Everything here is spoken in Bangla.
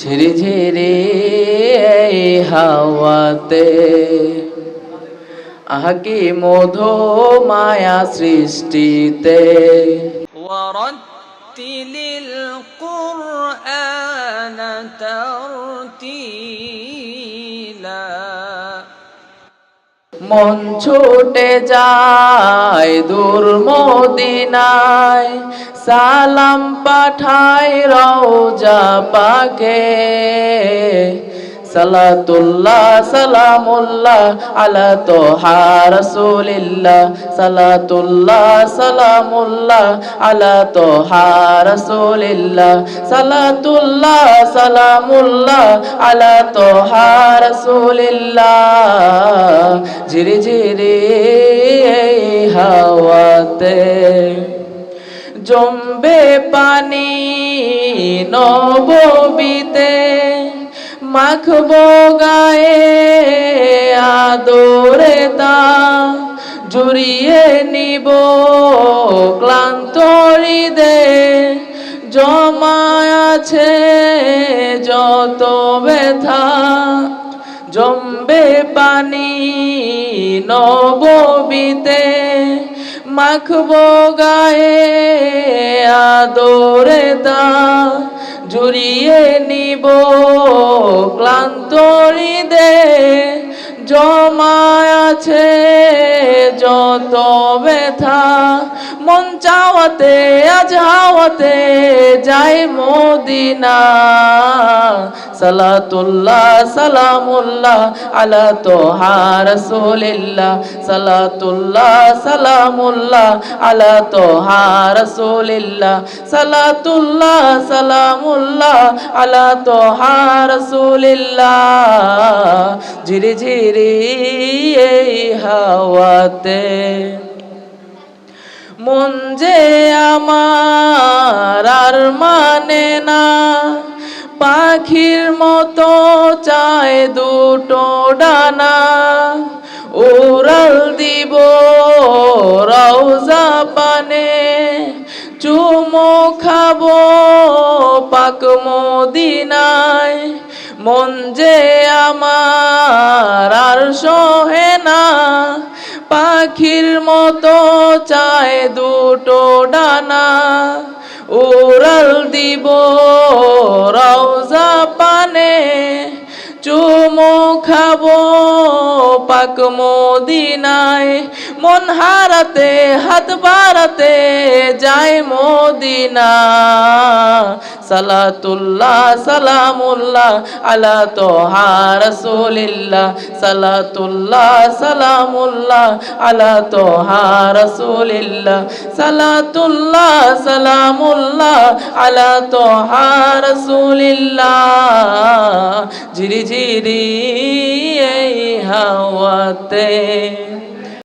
ঝিরি ঝিরি হাওয়াতে। আহকি মধু মায়া সৃষ্টিতে। ওয়ারাতিলিল কুরআন তারতিলা। মন ছুটে যায় দূর মদিনায়। সালাম পাঠায় রওজা পাকে। সালাতুল্লাহ, সালামুল্লাহ, আলা তোহা রাসূলিল্লাহ। সালাতুল্লাহ, সালামুল্লাহ, আলা তোহা রাসূলিল্লাহ। সালাতুল্লাহ, সালামুল্লাহ, আলা তোহা রাসূলিল্লাহ। ঝিরি ঝিরি হাওয়াতে জমবে পানি নববিতে। মাখবো গায়ে আদরে তা, জুড়িয়ে নিব ক্লান্ত হৃদে জমা আছে যত ব্যথা। জমবে পানি নববিতে মাখব গায়ে আদরে দা জুড়িয়ে নিব ক্লান্ত দে জমা আছে যত ব্যথা, মন চাওয়াতে আজ হাওয়াতে যাই মদিনা। সালাতুল্লাহ, সালামুল্লাহ আলা তোহা রাসূলিল্লাহ। সালাতুল্লাহ, সালামুল্লাহ আলা তোহা রাসূলিল্লাহ। সালাতুল্লাহ, সালামুল্লাহ আলা তোহা রাসূলিল্লাহ। ঝিরি ঝিরি এই হাওয়াতে মন যে আমার আর মানে না। পাখির মতো চায় দুটো ডানা। উড়াল দিব রওজা পানে চুমো খাব পাক মদিনায়। মন যে আমার আর সহে না। পাখির মতো চায় দুটো ডানা। উড়াল দিব রওজা পানে, চুমো খাব পাক মদিনায়। মন হারাতে, হাত বাড়াতে যায় মদিনা সালাতুল্লাহ সালামুল্লাহ আলা তোহা রাসূলিল্লাহ। সালাতুল্লাহ সালামুল্লাহ আলা তোহা রাসূলিল্লাহ। সালাতুল্লাহ সালামুল্লাহ আলা তোহা রাসূলিল্লাহ। ঝিরি ঝিরি এই হাওয়াতে